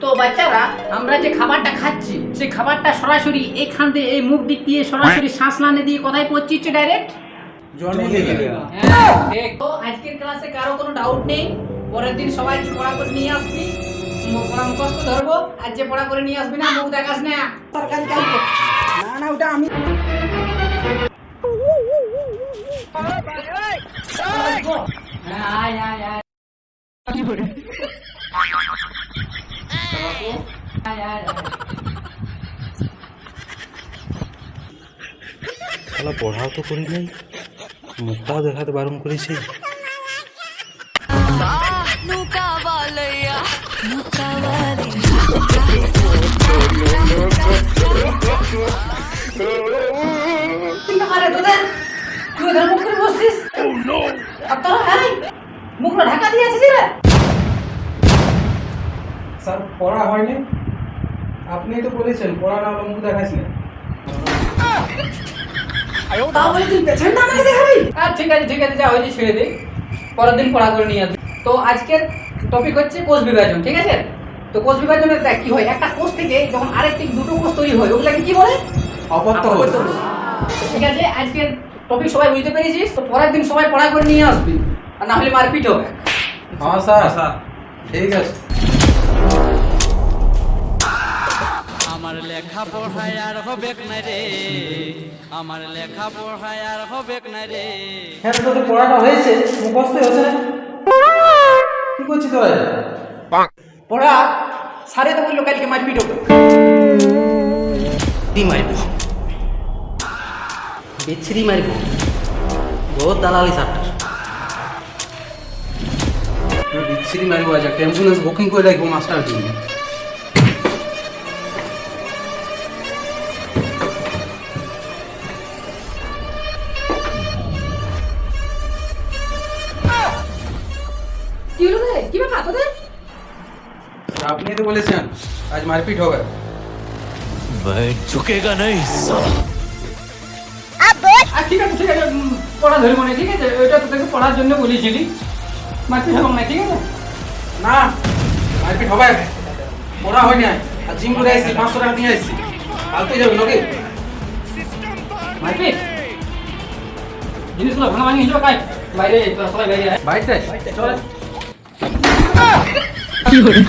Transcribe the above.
তো বাচ্চারা আমরা যে খাবারটা খাচ্ছি সেই খাবারটা সরাসরি এখান থেকে এই মুখ দিক দিয়ে সরাসরি শ্বাস লানে দিয়ে কোথায় পৌঁছিচ্ছে ডাইরেক্ট হ্যাঁ আজকের ক্লাসে কারও কোনো ডাউট নেই। পরের দিন সবাই কি পড়া করে নিয়ে আসবি। পড়া মুখস্থ ধরবো। আর যে পড়া করে নিয়ে আসবি না মুখ দেখাস না। সরকারি কাজ না না ওটা আমি হ্যাঁ আয় আয় আয়। আয়, আয়, আয়। শালা পড়াও তো করি নাই মুখটাও দেখাতে বারণ করেছে। ওদের মুখ ঢাকা দিয়ে আছিস রে? স্যার পড়া হয়নি। আপনি তো বলেছেন পড়া না হলে মুখ দেখাইস না তাহলে তুই পেছনটা আমাকে দেখাবি? আর ঠিক আছে ঠিক আছে যা হয়েছে ছেড়ে দে। পরের দিন পড়া করে নিয়ে আসবি। তো আজকের টপিক হচ্ছে কোষ বিভাজন ঠিক আছে? তো কোষ বিভাজনের দেখ কি হয় একটা কোষ থেকে যখন আরেকটি দুটো কোষ তৈরি হয় ওগুলাকে কি বলে? অপত্য ঠিক আছে আজকের টপিক সবাই বুঝতে পেরেছিস? তো পরের দিন সবাই পড়া করে নিয়ে আসবি আর না হলে মারপিট হবে। হ্যাঁ স্যার। স্যার। ঠিক আছে। লেখা পড়ায় আর হবে না রে? আমার লেখা পড়ায় আর হবে না রে? হ্যাঁ তোদের পড়াটা হয়েছে মুখস্থ হয়েছে না? কি করছিস তোরা? পড়া সারে তো বলল কালকে মারপিট হবে। দি মারিব? বিচ্ছিরি মারিব। বহুত দালালি সারটার বিচ্ছিরি মারিব আজ একটা অ্যাম্বুলেন্স বুকিং করে রাখব মাস্টার জন্য। কি ব্যাপার তোদের আপনি তো বলেছেন আজ মারপিট হবে। আর ঠিক আছে ঠিক আছে উম, পড়া ধরবো না ঠিক আছে ওইটা তোদেরকে পড়ার জন্য বলেছিলি মারপিট হবে না ঠিক আছে? না মারপিট হবে। পড়া হয়নি আজ। আর জিম করে আসছি পাঁচশো টাকা নিয়ে আসছি কালকে যাবি নাকি? মারপিট? জিনিসগুলো ভাঙা ভাঙি হিসেবে কাজ বাইরে তোরা সবাই বাইরে আয়। চল। 有人